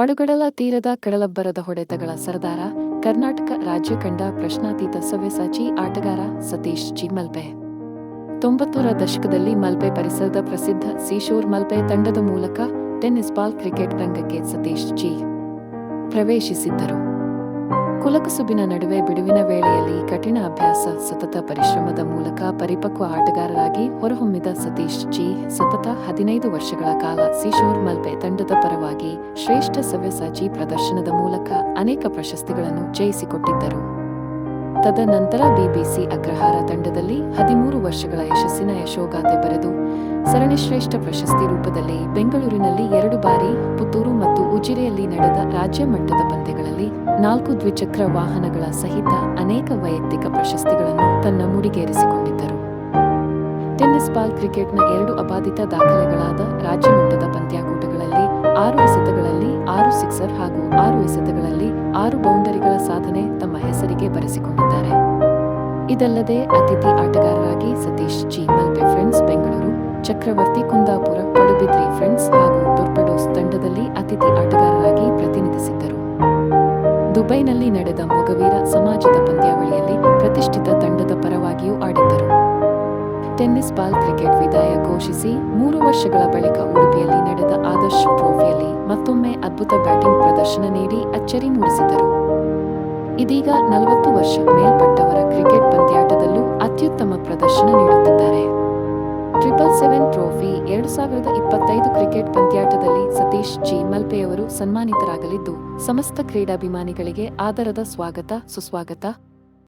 ಪಡುಗಡಲ ತೀರದ ಕಡಲಬ್ಬರದ ಹೊಡೆತಗಳ ಸರದಾರ, ಕರ್ನಾಟಕ ರಾಜ್ಯ ಕಂಡ ಪ್ರಶ್ನಾತೀತ ಸವ್ಯಸಾಚಿ ಆಟಗಾರ ಸತೀಶ್ ಜಿ ಮಲ್ಪೆ ತೊಂಬತ್ತರ ದಶಕದಲ್ಲಿ ಮಲ್ಪೆ ಪರಿಸರದ ಪ್ರಸಿದ್ಧ ಸೀಶೋರ್ ಮಲ್ಪೆ ತಂಡದ ಮೂಲಕ ಟೆನ್ನಿಸ್ ಬಾಲ್ ಕ್ರಿಕೆಟ್ ರಂಗಕ್ಕೆ ಸತೀಶ್ ಜಿ ಪ್ರವೇಶಿಸಿದ್ದರು. ಕುಲಕಸುಬಿನ ನಡುವೆ ಬಿಡುವಿನ ವೇಳೆಯಲ್ಲಿ ಕಠಿಣ ಅಭ್ಯಾಸ ಸತತ ಪರಿಶ್ರಮದ ಮೂಲಕ ಪರಿಪಕ್ವ ಆಟಗಾರರಾಗಿ ಹೊರಹೊಮ್ಮಿದ ಸತೀಶ್ ಜಿ ಸತತ ಹದಿನೈದು ವರ್ಷಗಳ ಕಾಲ ಸಿಶೋರ್ ಮಲ್ಪೆ ತಂಡದ ಪರವಾಗಿ ಶ್ರೇಷ್ಠ ಸವ್ಯಸಾಚಿ ಪ್ರದರ್ಶನದ ಮೂಲಕ ಅನೇಕ ಪ್ರಶಸ್ತಿಗಳನ್ನು ಜಯಿಸಿಕೊಟ್ಟಿದ್ದರು. ತದನಂತರ ಬಿಬಿಸಿ ಅಗ್ರಹಾರ ತಂಡದಲ್ಲಿ ಹದಿಮೂರು ವರ್ಷಗಳ ಯಶಸ್ಸಿನ ಯಶೋಗಾಥೆ ಬರೆದು ಸರಣಿಶ್ರೇಷ್ಠ ಪ್ರಶಸ್ತಿ ರೂಪದಲ್ಲಿ ಬೆಂಗಳೂರಿನಲ್ಲಿ ಎರಡು ಬಾರಿ ಪುತ್ತೂರು ಮತ್ತು ಉಜಿರೆಯಲ್ಲಿ ನಡೆದ ರಾಜ್ಯ ಮಟ್ಟದ ಪಂದ್ಯಗಳಲ್ಲಿ ನಾಲ್ಕು ದ್ವಿಚಕ್ರ ವಾಹನಗಳ ಸಹಿತ ಅನೇಕ ವೈಯಕ್ತಿಕ ಪ್ರಶಸ್ತಿಗಳನ್ನು ತನ್ನ ಮುಡಿಗೇರಿಸಿಕೊಂಡಿದ್ದರು. ಟೆನ್ನಿಸ್ ಬಾಲ್ ಕ್ರಿಕೆಟ್ನ ಎರಡು ಅಬಾಧಿತ ದಾಖಲೆಗಳಾದ ರಾಜ್ಯ ಮಟ್ಟದ ಪಂದ್ಯಾಕೂಟಗಳಲ್ಲಿ ಆರು ಎಸೆತಗಳಲ್ಲಿ ಆರು ಬೌಂಡರಿಗಳ ಸಾಧನೆ ತಮ್ಮ ಹೆಸರಿಗೆ ಬರೆಸಿಕೊಂಡಿದ್ದಾರೆ. ಇದಲ್ಲದೆ ಅತಿಥಿ ಆಟಗಾರರಾಗಿ Satish G Malpe friends, Bengaluru, Chakravarti, Kundapura, Padubidri friends ಹಾಗೂ ಟೊರ್ಪಡೋಸ್ ತಂಡದಲ್ಲಿ ಅತಿಥಿ ಆಟಗಾರರಾಗಿ ಪ್ರತಿನಿಧಿಸಿದ್ದರು. ದುಬೈನಲ್ಲಿ ನಡೆದ ಮೊಗವೀರ ಸಮಾಜದ ಪಂದ್ಯಾವಳಿಯಲ್ಲಿ ಪ್ರತಿಷ್ಠಿತ ತಂಡದ ಪರವಾಗಿಯೂ ಆಡಿದ್ದರು. ಟೆನ್ನಿಸ್ ಬಾಲ್ ಕ್ರಿಕೆಟ್ ವಿದಾಯ ಘೋಷಿಸಿ ಮೂರು ವರ್ಷಗಳ ಬಳಿಕ ಉಡುಪಿಯಲ್ಲಿ ನಡೆದ ಆದರ್ಶ್ ಟ್ರೋಫಿಯಲ್ಲಿ ಮತ್ತೊಮ್ಮೆ ಅದ್ಭುತ ಬ್ಯಾಟಿಂಗ್ ಪ್ರದರ್ಶನ ನೀಡಿ ಅಚ್ಚರಿ ಮೂಡಿಸಿದರು. ಇದೀಗ ನಲವತ್ತು ವರ್ಷ ಮೇಲ್ಪಟ್ಟವರ ಕ್ರಿಕೆಟ್ ಪಂದ್ಯಾಟದಲ್ಲೂ ಅತ್ಯುತ್ತಮ ಪ್ರದರ್ಶನ ನೀಡುತ್ತಿದ್ದಾರೆ. ಟ್ರಿಪಲ್ ಸೆವೆನ್ ಟ್ರೋಫಿ ಎರಡು ಸಾವಿರದ ಇಪ್ಪತ್ತೈದು ಕ್ರಿಕೆಟ್ ಪಂದ್ಯಾಟದಲ್ಲಿ ಸತೀಶ್ ಜಿ. ಮಲ್ಪೆಯವರು ಸನ್ಮಾನಿತರಾಗಲಿದ್ದು, ಸಮಸ್ತ ಕ್ರೀಡಾಭಿಮಾನಿಗಳಿಗೆ ಆದರದ ಸ್ವಾಗತ, ಸುಸ್ವಾಗತ.